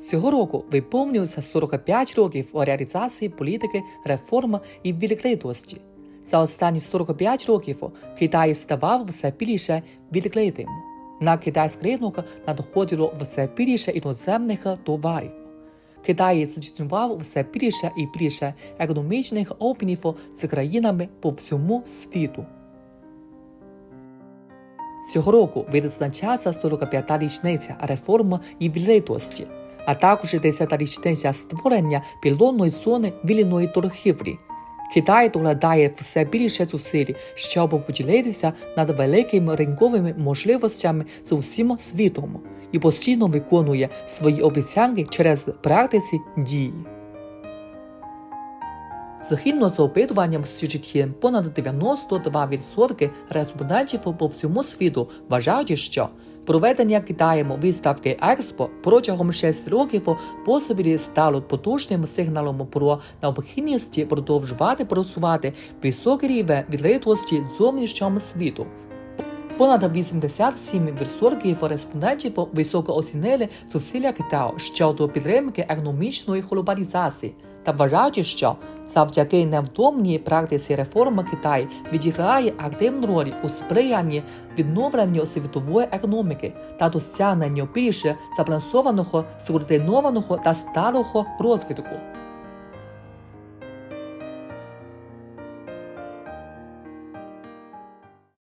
Цього року виповнюється 45 років реалізації політики реформи і відкритості. За останні 45 років Китай ставав все більше відкритим. На китайський ринок надходило все більше іноземних товарів. Китай здійснював все більше і більше економічних обмінів з країнами по всьому світу. Цього року відзначається 45-та річниця реформи і відкритості, а також 10-та річниця створення пілонної зони вільної торгівлі. Китай докладає все більше зусиль, щоб поділитися над великими ринковими можливостями з усім світом і постійно виконує свої обіцянки через практиці дії. Згідно з опитуванням CGTN, понад 92% респондентів по всьому світу вважають, що проведення Китаєм виставки Експо протягом 6 років поспіль стало потужним сигналом про необхідність продовжувати просувати високий рівень відкритості зовнішньому світу. Понад 87% респондентів високо оцінили зусилля Китаю щодо підтримки економічної глобалізації та вважають, що завдяки невтомній практиці реформи Китай відіграє активну роль у сприянні відновленню світової економіки та досягненню більше запланованого, скоординованого та сталого розвитку.